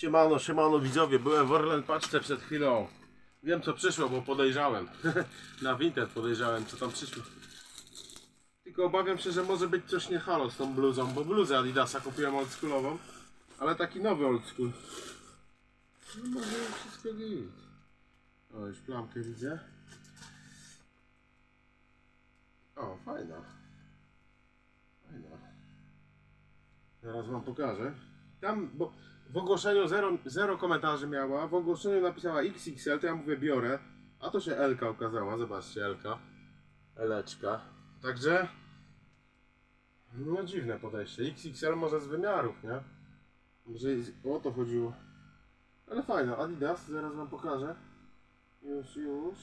Siemano, siemano widzowie, byłem w Orlen Paczce przed chwilą. Wiem co przyszło, bo podejrzałem. Na Vinted podejrzałem, co tam przyszło. Tylko obawiam się, że może być coś nie halo z tą bluzą, bo bluzę Adidasa kupiłem oldschoolową, ale taki nowy oldschool. No może wszystko git. O, już plamkę widzę. O, fajna. Fajna. Zaraz wam pokażę. Tam, bo w ogłoszeniu zero, zero komentarzy miała, w ogłoszeniu napisała XXL, to ja mówię biorę, a to się Elka okazała, zobaczcie Elka. Eleczka. Także, no dziwne podejście. XXL może z wymiarów, nie? Może o to chodziło. Ale fajne, Adidas, zaraz wam pokażę. Już, już.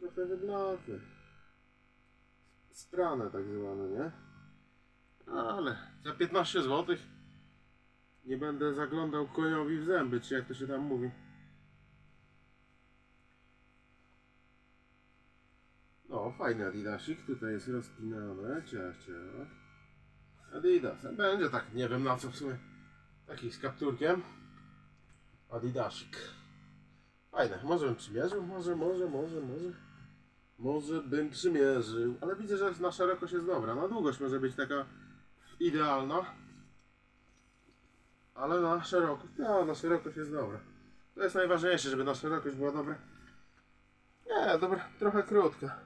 Trochę wyblakły. Sprane tak zwane, nie? Ale za 15 zł nie będę zaglądał koniowi w zęby, czy jak to się tam mówi. No, fajny Adidasik, tutaj jest rozpinane, ciach, ciach. Adidas, będzie tak, nie wiem na co w sumie. Taki z kapturkiem. Adidasik. Fajne, może bym przymierzył, może, może, może, może. Może bym przymierzył, ale widzę, że na szerokość jest dobra. Na długość może być taka idealna. Ale na szerokość, no, na szerokość jest dobra. To jest najważniejsze, żeby na szerokość była dobra. Nie, dobra, trochę krótka.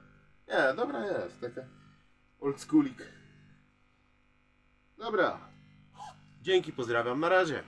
Nie, dobra jest, taka old schoolik. Dobra. Dzięki, pozdrawiam, na razie.